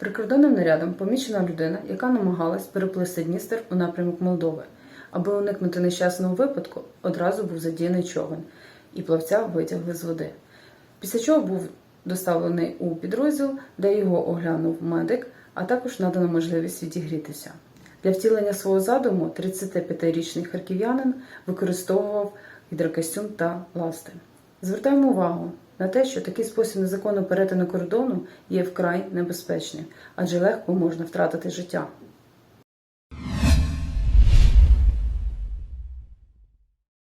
Прикордонним нарядом помічена людина, яка намагалась переплисти Дністер у напрямок Молдови. Аби уникнути нещасного випадку, одразу був задіяний човен, і плавця витягли з води. Після чого був доставлений у підрозділ, де його оглянув медик, а також надано можливість відігрітися. Для втілення свого задуму 35-річний харків'янин використовував гідрокостюм та ласти. Звертаємо увагу на те, що такий спосіб незаконного перетину кордону є вкрай небезпечним, адже легко можна втратити життя.